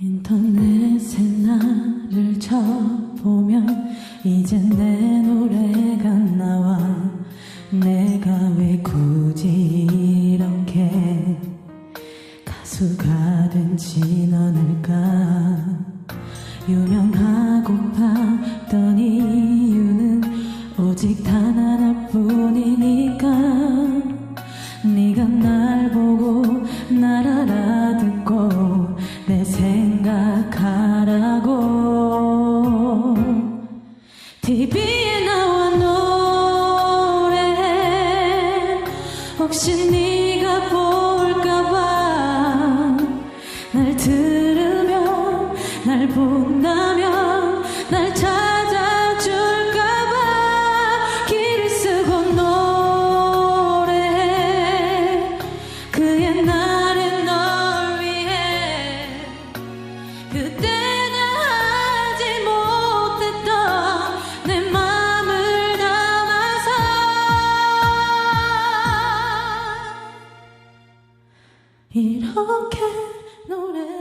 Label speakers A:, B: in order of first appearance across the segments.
A: 인터넷에 나를 쳐보면 이제 내 노래가 나와. 내가 왜 굳이 이렇게 가수가 된진 않을까? 유명하고팠던 이유는 오직 단 혹시 네가 볼까봐 날 들으면 날 본다면 날 찾아줄까봐 길을 쓰고 노래해 그 옛날의 널 위해 그때 이렇게 노래해.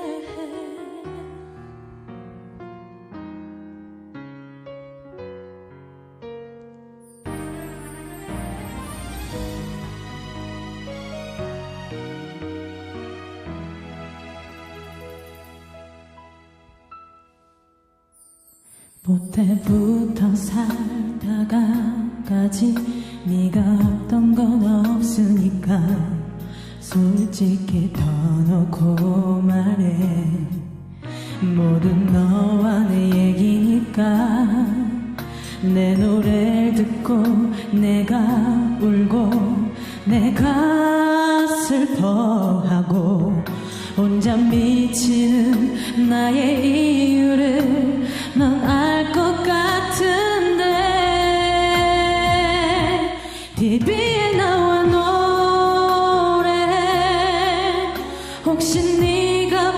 A: 못해부터 살다가까지 네가 없던 건 없으니까 솔직히 터놓고 말해. 모든 너와 내 얘기니까 내 노래를 듣고 내가 울고 내가 슬퍼하고 혼자 미치는 나의 이유를 넌 알 것 같은 혹시 네가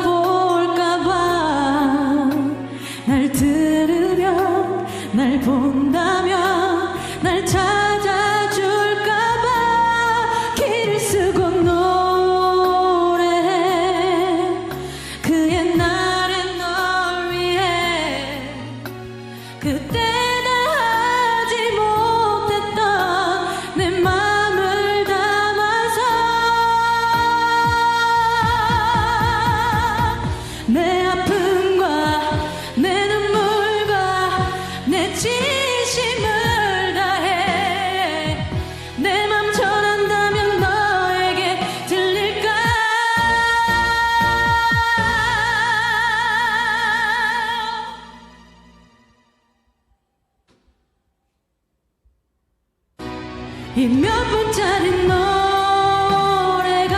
A: 이 몇 분짜리 노래가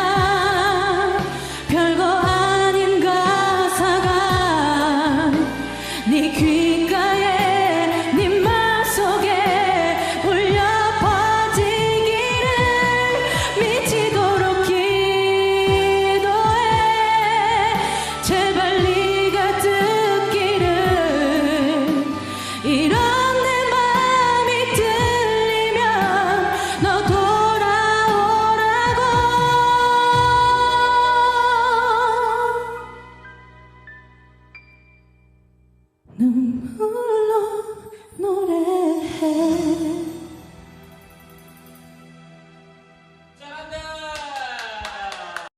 A: 별거 아닌 가사가 네귓